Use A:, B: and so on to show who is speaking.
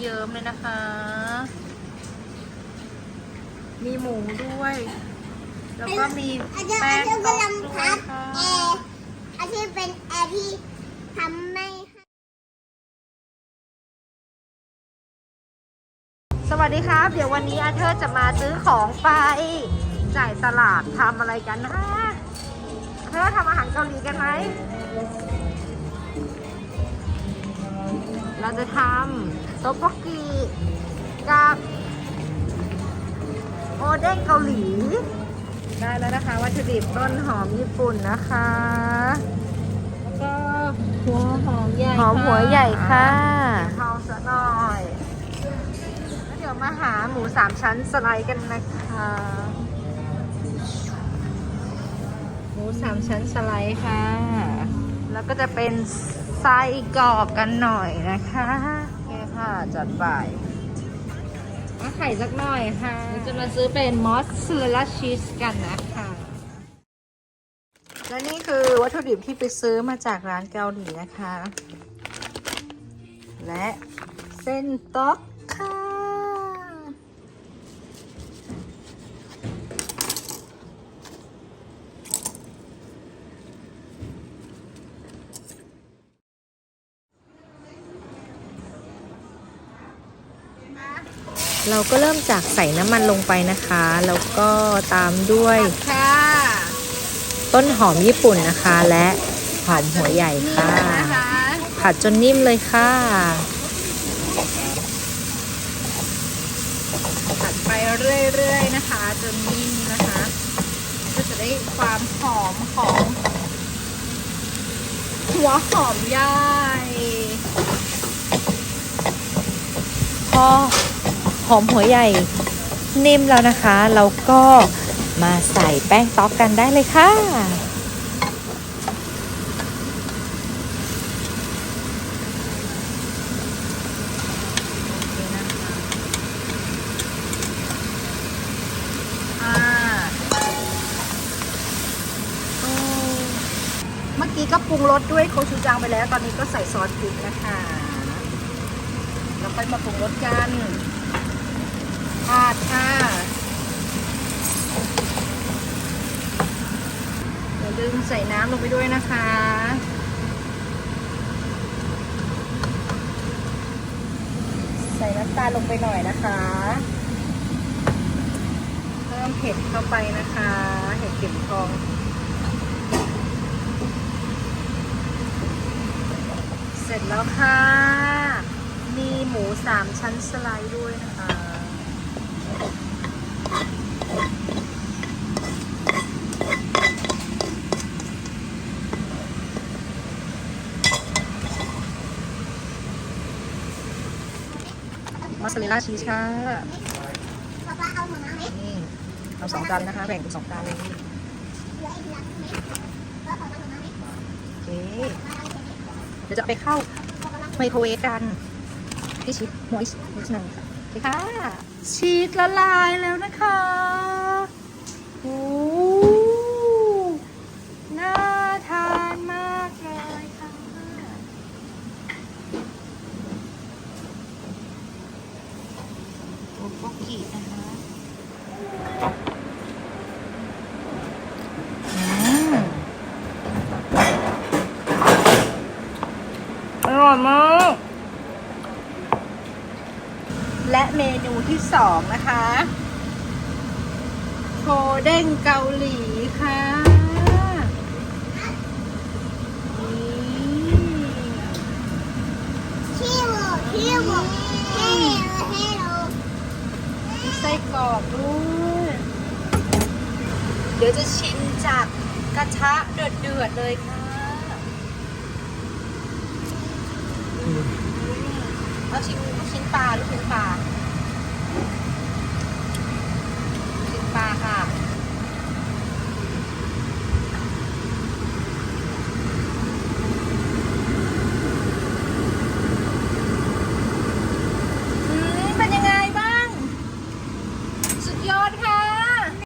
A: เยิ้มๆเลยนะคะ มีหมูด้วย แล้วก็มี
B: อาจารย์
A: แป้
B: อางจารย์
A: ทอด
B: กำลัง
A: ด้ว
B: พั
A: ย
B: ด
A: ค่ะ
B: แอร์อาที่เป็นแอร์ที่ทำไม่ให้
A: สวัสดีครับ เดี๋ยววันนี้อาเธอร์จะมาซื้อของไป จ่ายตลาดทำอะไรกันนะอาเธอร์ทำอาหารเกาหลีกันไหม เราจะทำโต๊ะบกกีกับโอเด้งเกาหลี ได้แล้วนะคะ วัตถุดิบต้นหอมญี่ปุ่นนะคะ แล้วก็หัวหอมใหญ่
C: หอมหัวใหญ่ค่ะ
A: ทองสักหน่อยแล้วเดี๋ยวมาหาหมูสามชั้นสไลด์กันนะคะหมูสามชั้นสไลด์ค่ะ แล้วก็จะเป็น ไส้กรอกกันหน่อยนะคะโอเคค่ะจัดไปเอาไข่สักหน่อยค่ะจะมาซื้อเป็นมอสซาเรลล่าชีสกันนะคะและนี่คือวัตถุดิบที่ไปซื้อมาจากร้านเกาหลีนะคะ และเส้นต๊อกค่ะ
C: เราก็เริ่มจากใส่น้ำมันลงไปนะคะ แล้วก็ตามด้วยต้นหอมญี่ปุ่นนะคะ และหอมหัวใหญ่ค่ะะ
A: คะ
C: ผัดจนนิ่มเลยค่ะ
A: ผัดไปเรื่อยๆนะคะ จนนิ่มนะคะ ก็จะได้ความหอมของหัวหอมย่าย
C: พอ อมหัวใหญ่นิ่มแล้วนะคะเราก็มาใส่แป้งต๊อกกันได้เลยค่ะ
A: อ่าโอ้เมื่อกี้ก็ปรุงรสด้วยโคชูจังไปแล้ว ตอนนี้ก็ใส่ซอสพริกนะคะ แล้วค่อยมาปรุงรสกัน ผัดค่ะอย่าลืมใส่น้ำลงไปด้วยนะคะใส่น้ำตาลลงไปหน่อยนะคะ เพิ่มเห็ดเข้าไปนะคะ เห็ดเข็มทอง เสร็จแล้วค่ะ มีหมูสามชั้นสไลด์ด้วยนะคะ มอสซาเรลล่าชีสค่ะ
B: ป๊าป๊าเอาหมาไหม
A: นี่เอาสองจานนะคะ แบ่งเป็นสองจานเลย
B: เหลืออีกหลังไหมป๊าขอมาหมาไหม
A: โอเคเดี๋ยวจะไปเข้าไมโครเวฟกันที่ชีสมอยส์นิดนึงค่ะโอเคค่ะ ชีสละลายแล้วนะคะโอ้น่าทานมากเลยค่ะ โอโกกินะคะอืมอร่อยมากและเมนูที่สองนะคะโคเด้งเกาหลีค่ะนี่
B: ที่โหวที่โหวเฮโลเฮโล
A: มีไส้ กรอกด้วยเดี๋ยวจะชิมจากกระทะเดือดเดือดๆเลยค่ะเอาชิ้นลูกชิ้นปลาลูกชิ้นปลา